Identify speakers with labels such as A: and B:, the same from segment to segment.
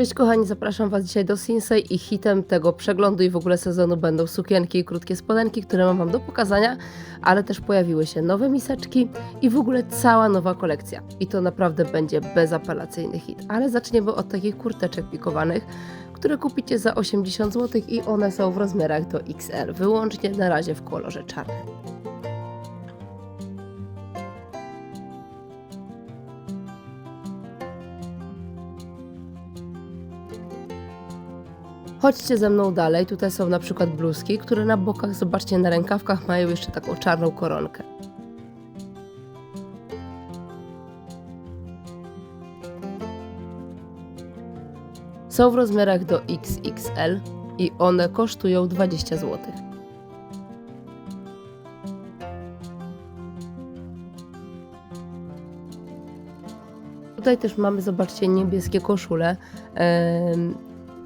A: Cześć kochani, zapraszam Was dzisiaj do Sinsei i hitem tego przeglądu i w ogóle sezonu będą sukienki i krótkie spodenki, które mam Wam do pokazania, ale też pojawiły się nowe miseczki i w ogóle cała nowa kolekcja. I to naprawdę będzie bezapelacyjny hit. Ale zaczniemy od takich kurteczek pikowanych, które kupicie za 80 zł i one są w rozmiarach do XL, wyłącznie na razie w kolorze czarnym. Chodźcie ze mną dalej. Tutaj są na przykład bluzki, które na bokach, zobaczcie, na rękawkach mają jeszcze taką czarną koronkę. Są w rozmiarach do XXL i one kosztują 20 zł. Tutaj też mamy, zobaczcie, niebieskie koszule.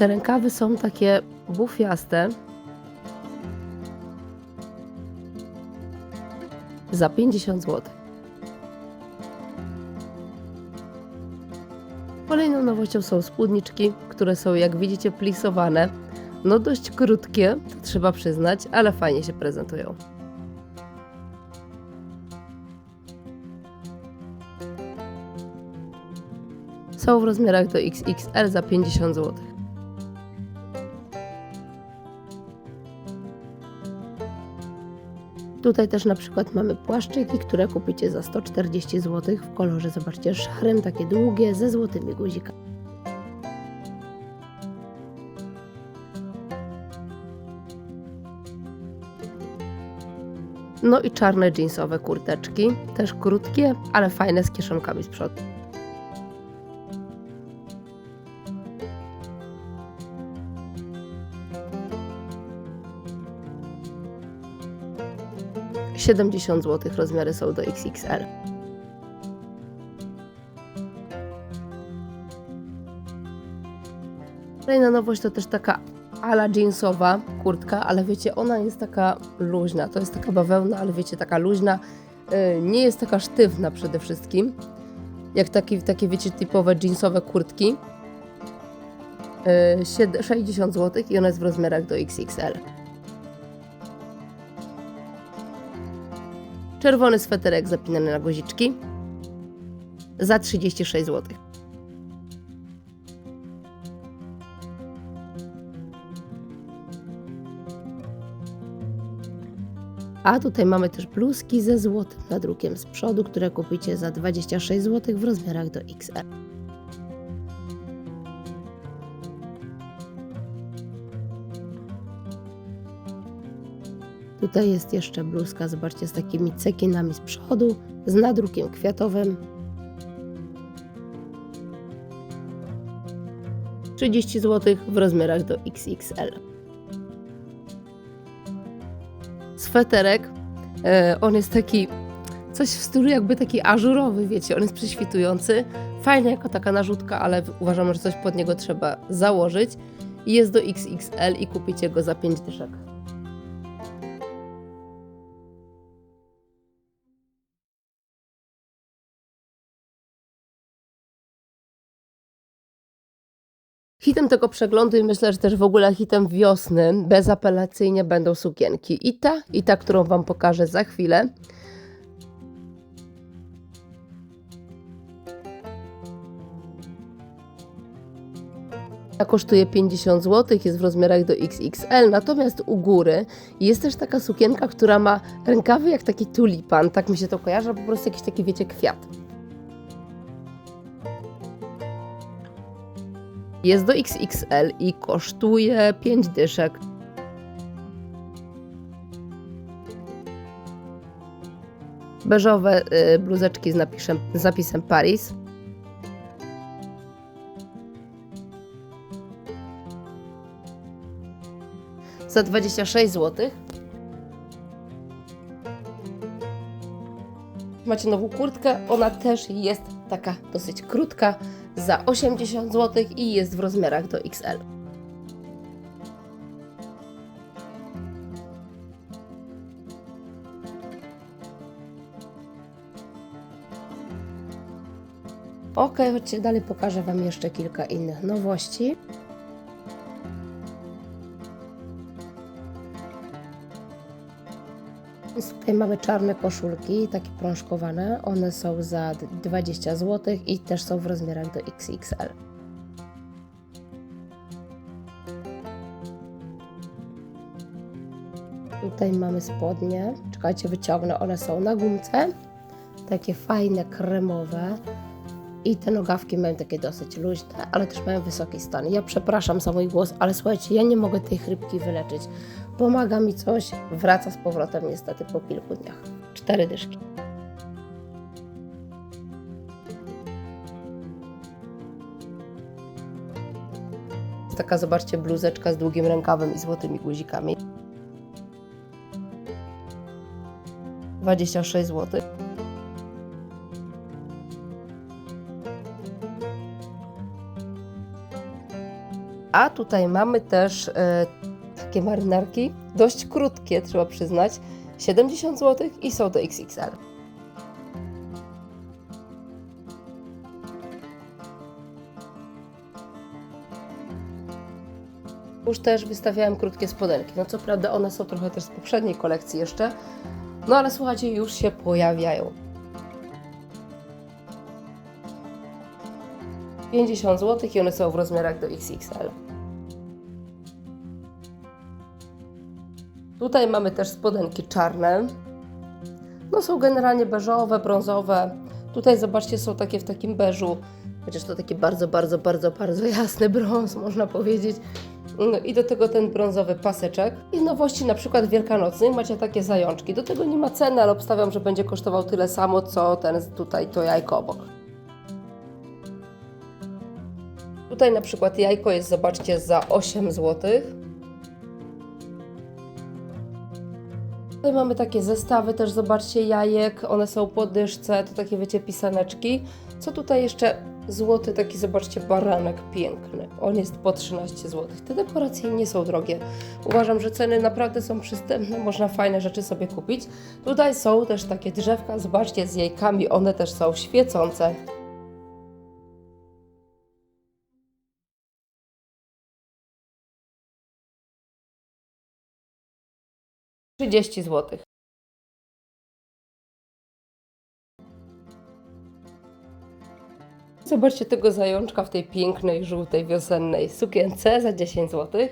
A: Te rękawy są takie bufiaste. Za 50 zł. Kolejną nowością są spódniczki, które są jak widzicie plisowane. No dość krótkie, trzeba przyznać, ale fajnie się prezentują. Są w rozmiarach do XXL za 50 zł. Tutaj też na przykład mamy płaszczyki, które kupicie za 140 zł w kolorze, zobaczcie, szarym, takie długie, ze złotymi guzikami. No i czarne jeansowe kurteczki, też krótkie, ale fajne z kieszonkami z przodu. Siedemdziesiąt zł rozmiary są do XXL. Kolejna nowość to też taka ala jeansowa kurtka, ale wiecie, ona jest taka luźna. To jest taka bawełna, ale wiecie, taka luźna. Yy, Nie jest taka sztywna przede wszystkim, jak takie, takie wiecie, typowe jeansowe kurtki. Yy, sied- 60 zł i ona jest w rozmiarach do XXL. Czerwony sweterek zapinany na guziczki za 36 zł. A tutaj mamy też bluzki ze złotym nadrukiem z przodu, które kupicie za 26 zł w rozmiarach do XL. Tutaj jest jeszcze bluzka, zobaczcie, z takimi cekinami z przodu, z nadrukiem kwiatowym. 30 zł w rozmiarach do XXL. Sweterek, e, on jest taki, coś w stylu jakby taki ażurowy, wiecie, on jest prześwitujący. Fajny jako taka narzutka, ale uważam, że coś pod niego trzeba założyć. Jest do XXL i kupicie go za 5 dyszek. Hitem tego przeglądu i myślę, że też w ogóle hitem wiosny bezapelacyjnie będą sukienki. I ta, i ta, którą Wam pokażę za chwilę. Ta kosztuje 50 zł, jest w rozmiarach do XXL, natomiast u góry jest też taka sukienka, która ma rękawy jak taki tulipan, tak mi się to kojarzy, po prostu jakiś taki, wiecie, kwiat. Jest do XXL i kosztuje 5 dyszek. Beżowe y, bluzeczki z napisem, z napisem Paris. Za 26 zł. Macie nową kurtkę, ona też jest taka dosyć krótka, za 80 zł i jest w rozmiarach do XL. Ok, chodźcie dalej, pokażę Wam jeszcze kilka innych nowości. Tutaj mamy czarne koszulki, takie prążkowane. One są za 20 zł i też są w rozmiarach do XXL. Tutaj mamy spodnie. Czekajcie, wyciągnę. One są na gumce. Takie fajne, kremowe. I te nogawki mają takie dosyć luźne, ale też mają wysoki stan. Ja przepraszam za mój głos, ale słuchajcie, ja nie mogę tej chrypki wyleczyć. Pomaga mi coś, wraca z powrotem niestety po kilku dniach. Cztery dyszki. Taka, zobaczcie, bluzeczka z długim rękawem i złotymi guzikami. 26 zł. A tutaj mamy też e, takie marynarki, dość krótkie, trzeba przyznać. 70 zł i są do XXL. Już też wystawiałem krótkie spodenki. No co prawda one są trochę też z poprzedniej kolekcji jeszcze. No ale słuchajcie, już się pojawiają. 50 zł i one są w rozmiarach do XXL. Tutaj mamy też spodenki czarne. No są generalnie beżowe, brązowe. Tutaj zobaczcie, są takie w takim beżu, chociaż to taki bardzo, bardzo, bardzo, bardzo jasny brąz, można powiedzieć. No i do tego ten brązowy paseczek. I nowości na przykład wielkanocnej macie takie zajączki. Do tego nie ma ceny, ale obstawiam, że będzie kosztował tyle samo, co ten tutaj to jajko obok. Tutaj na przykład jajko jest, zobaczcie, za 8 zł. Tutaj mamy takie zestawy też, zobaczcie, jajek, one są po dyszce, to takie wiecie, pisaneczki. Co tutaj jeszcze? Złoty taki, zobaczcie, baranek piękny. On jest po 13 zł. Te dekoracje nie są drogie. Uważam, że ceny naprawdę są przystępne, można fajne rzeczy sobie kupić. Tutaj są też takie drzewka, zobaczcie, z jajkami, one też są świecące. Trzydzieści złotych. Zobaczcie tego zajączka w tej pięknej, żółtej, wiosennej sukience za 10 zł.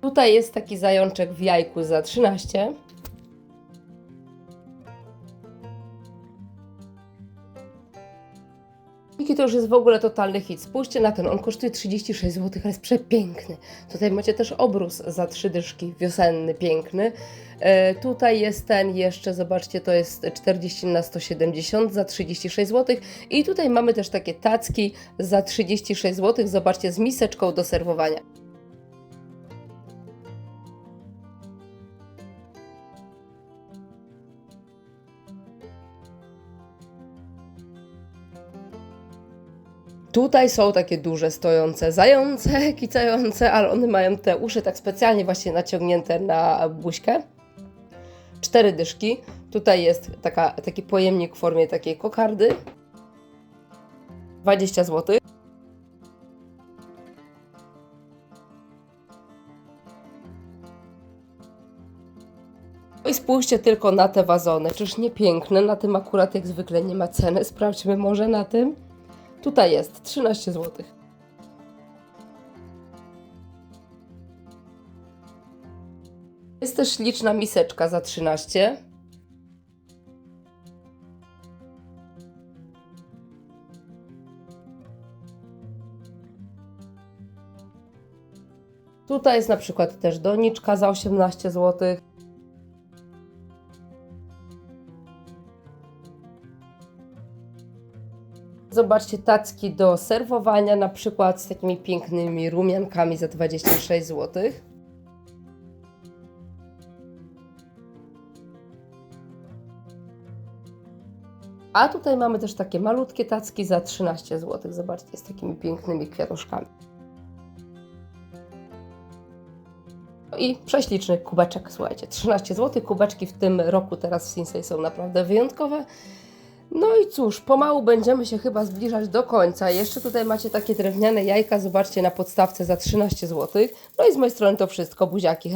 A: Tutaj jest taki zajączek w jajku za 13. Miki to już jest w ogóle totalny hit. Spójrzcie na ten, on kosztuje 36 zł, ale jest przepiękny. Tutaj macie też obrus za trzy dyszki, wiosenny, piękny. E, tutaj jest ten jeszcze, zobaczcie, to jest 40 na 170 za 36 zł. I tutaj mamy też takie tacki za 36 zł, zobaczcie, z miseczką do serwowania. Tutaj są takie duże stojące zające, kicające, ale one mają te uszy tak specjalnie właśnie naciągnięte na buźkę. Cztery dyszki. Tutaj jest taka, taki pojemnik w formie takiej kokardy. 20 zł. I spójrzcie tylko na te wazony. Czyż nie piękne? Na tym akurat jak zwykle nie ma ceny. Sprawdźmy może na tym. Tutaj jest 13 zł. Jest też liczna miseczka za 13. Tutaj jest na przykład też doniczka za 18 zł. Zobaczcie tacki do serwowania, na przykład z takimi pięknymi rumiankami za 26 zł. A tutaj mamy też takie malutkie tacki za 13 zł. Zobaczcie, z takimi pięknymi kwiatuszkami. i prześliczny kubeczek, słuchajcie, 13 zł. Kubeczki w tym roku teraz w Sinsei są naprawdę wyjątkowe. No i cóż, pomału będziemy się chyba zbliżać do końca. Jeszcze tutaj macie takie drewniane jajka, zobaczcie, na podstawce za 13 zł. No i z mojej strony to wszystko. Buziaki!